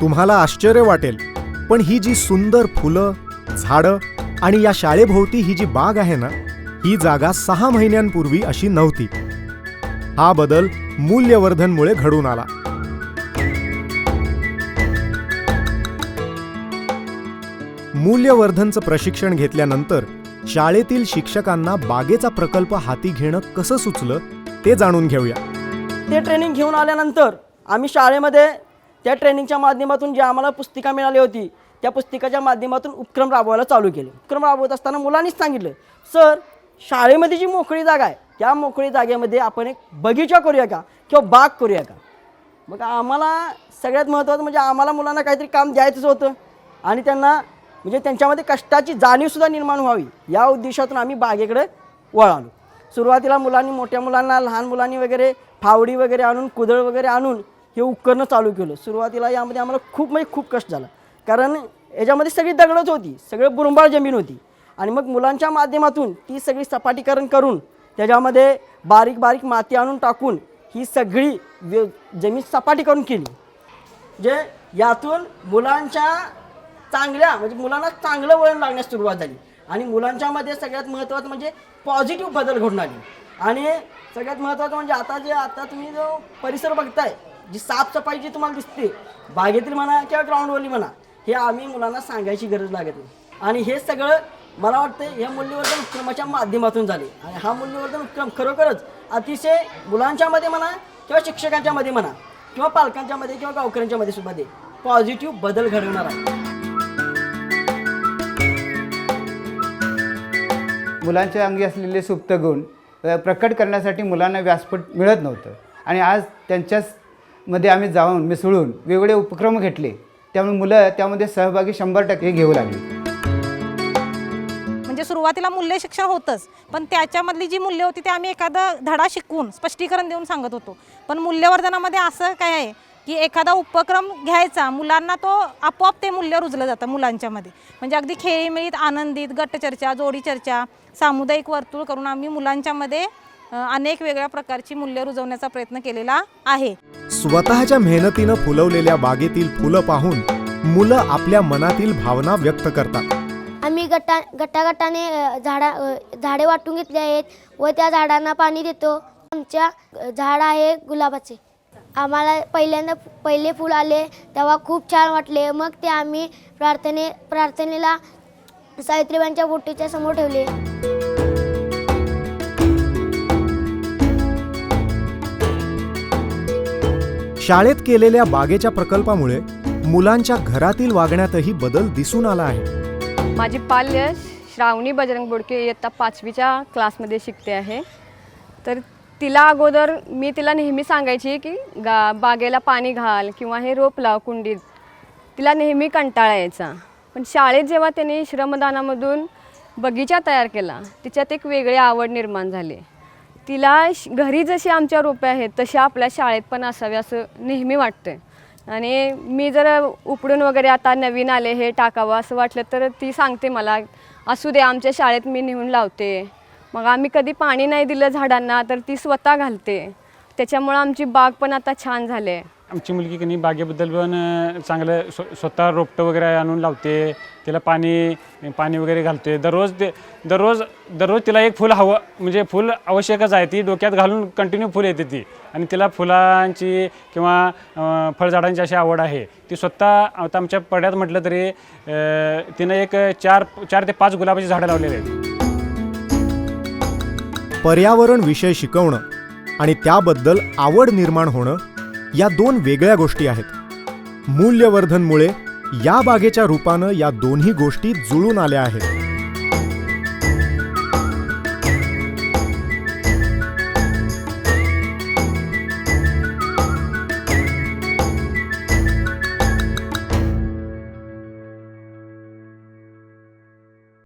तुम्हाला आश्चर्य वाटेल. पण ही जी सुंदर फुलं झाडं आणि या शाळेभोवती ही जी बाग आहे ना ही जागा सहा महिन्यांपूर्वी अशी नव्हती. हा बदल मूल्यवर्धनमुळे घडून आला. मूल्यवर्धनचं प्रशिक्षण घेतल्यानंतर शाळेतील शिक्षकांना बागेचा प्रकल्प हाती घेणं कसं सुचलं ते जाणून घेऊया. ते ट्रेनिंग घेऊन आल्यानंतर आम्ही शाळेमध्ये त्या ट्रेनिंगच्या माध्यमातून जी आम्हाला पुस्तिका मिळाली होती त्या पुस्तिकाच्या माध्यमातून उपक्रम राबवायला चालू केले. उपक्रम राबवत असताना मुलांनीच सांगितलं सर शाळेमध्ये जी मोकळी जागा आहे त्या मोकळी जागेमध्ये आपण एक बगीचा करूया का किंवा बाग करूया का? मग आम्हाला सगळ्यात महत्त्वाचं म्हणजे आम्हाला मुलांना काहीतरी काम द्यायचंच होतं आणि त्यांना म्हणजे त्यांच्यामध्ये कष्टाची जाणीवसुद्धा निर्माण व्हावी या उद्देशातून आम्ही बागेकडे वळालो. सुरुवातीला मुलांनी मोठ्या मुलांना लहान मुलांनी वगैरे फावडी वगैरे आणून कुदळ वगैरे आणून हे उपकरणं चालू केलं. सुरुवातीला यामध्ये आम्हाला खूप म्हणजे खूप कष्ट झाला. कारण याच्यामध्ये सगळी दगडच होती. सगळं बुरुंबाळ जमीन होती. आणि मग मुलांच्या माध्यमातून ती सगळी सपाटीकरण करून त्याच्यामध्ये बारीक बारीक माती आणून टाकून ही सगळी व्य जमीन सपाटी करून केली. जे यातून मुलांच्या चांगल्या म्हणजे मुलांना चांगलं वळण लागण्यास सुरुवात झाली. आणि मुलांच्यामध्ये सगळ्यात महत्त्वाचं म्हणजे पॉझिटिव्ह बदल घडून आले. आणि सगळ्यात महत्त्वाचं म्हणजे आता जे आता तुम्ही जो परिसर बघताय जी साफसफाई जी तुम्हाला दिसते बागेतील म्हणा किंवा ग्राउंडवरली म्हणा हे आम्ही मुलांना सांगायची गरज लागत नाही. आणि हे सगळं मला वाटतं हे मूल्यवर्धन उपक्रमाच्या माध्यमातून झाले. आणि हा मूल्यवर्धन उपक्रम खरोखरच अतिशय मुलांच्या मध्ये म्हणा किंवा शिक्षकांच्या मध्ये म्हणा किंवा पालकांच्या मध्ये किंवा गावकऱ्यांच्या मध्ये मध्ये पॉझिटिव्ह बदल घडवणार आहे. मुलांच्या अंगी असलेले सुप्त गुण प्रकट करण्यासाठी मुलांना व्यासपीठ मिळत नव्हतं. आणि आज त्यांच्याच मध्ये आम्ही जाऊन मिसळून वेगवेगळे उपक्रम घेतले. त्यामुळे मुलं त्यामध्ये सहभागी शंभर टक्के घेऊ लागली. म्हणजे सुरुवातीला मूल्य शिक्षण होतंच पण त्याच्यामधली जी मूल्य होती ते आम्ही एखादा धडा शिकवून स्पष्टीकरण देऊन सांगत होतो. पण मूल्यवर्धनामध्ये असं काय आहे की एखादा उपक्रम घ्यायचा मुलांना तो आपोआप ते मूल्य रुजलं जातं मुलांच्यामध्ये. म्हणजे अगदी खेळीमेळीत आनंदित गटचर्चा जोडी चर्चा सामुदायिक वर्तुळ करून आम्ही मुलांच्यामध्ये अनेक वेगळ्या प्रकारची मूल्य रुजवण्याचा प्रयत्न केलेला आहे. स्वतःच्या मेहनतीनं फुलवलेल्या बागेतील फुलं पाहून मुलं आपल्या मनातील भावना व्यक्त करतात. आम्ही गटा गटागटाने अ, झाडा अ, झाडे वाटून घेतली आहेत व त्या झाडांना पाणी देतो. आमच्या अ, झाड आहे गुलाबाचे. आम्हाला पहिल्यांदा पहिले फूल आले तेव्हा खूप छान वाटले. मग ते आम्ही प्रार्थने प्रार्थनेला सावित्रीबाईंच्या बोटीच्या समोर ठेवले. शाळेत केलेल्या बागेच्या प्रकल्पामुळे मुलांच्या घरातील वागण्यातही बदल दिसून आला आहे. माझी पाल्य श्रावणी बजरंग बोडके इयत्ता पाचवीच्या क्लासमध्ये शिकते आहे. तर तिला अगोदर मी तिला नेहमी सांगायची की गा बागेला पाणी घाल किंवा हे रोप लाव कुंडीत. तिला नेहमी कंटाळा यायचा. पण शाळेत जेव्हा त्यांनी श्रमदानामधून बगीचा तयार केला तिच्यात एक वेगळी आवड निर्माण झाली. तिला श- घरी जशी आमच्या रोपे आहेत तशी आपल्या शाळेत पण असावे असं नेहमी वाटतं आणि मी जर उपडून वगैरे आता नवीन आले हे टाकावं असं वाटलं तर ती सांगते मला असू दे आमच्या शाळेत मी नेऊन लावते. मग आम्ही कधी पाणी नाही दिलं झाडांना तर ती स्वतः घालते. त्याच्यामुळं आमची बाग पण आता छान झाली आहे आमची मुलगी की नाही बागेबद्दल पण चांगलं स्व स्वतः रोपटं वगैरे आणून लावते तिला पाणी पाणी वगैरे घालते. दररोज ते दररोज दररोज तिला एक फुल हवं म्हणजे फुल आवश्यकच आहे. ती डोक्यात घालून कंटिन्यू फुल येते ती. आणि तिला फुलांची किंवा फळझाडांची अशी आवड आहे. ती स्वतः आता आमच्या पड्यात म्हटलं तरी तिनं एक चार चार ते पाच गुलाबाची झाडं लावलेली आहेत. पर्यावरण विषय शिकवणं आणि त्याबद्दल आवड निर्माण होणं या दोन वेगळ्या गोष्टी आहेत. मूल्यवर्धनमुळे या बागेच्या रूपानं या दोन्ही गोष्टी जुळून आल्या आहेत.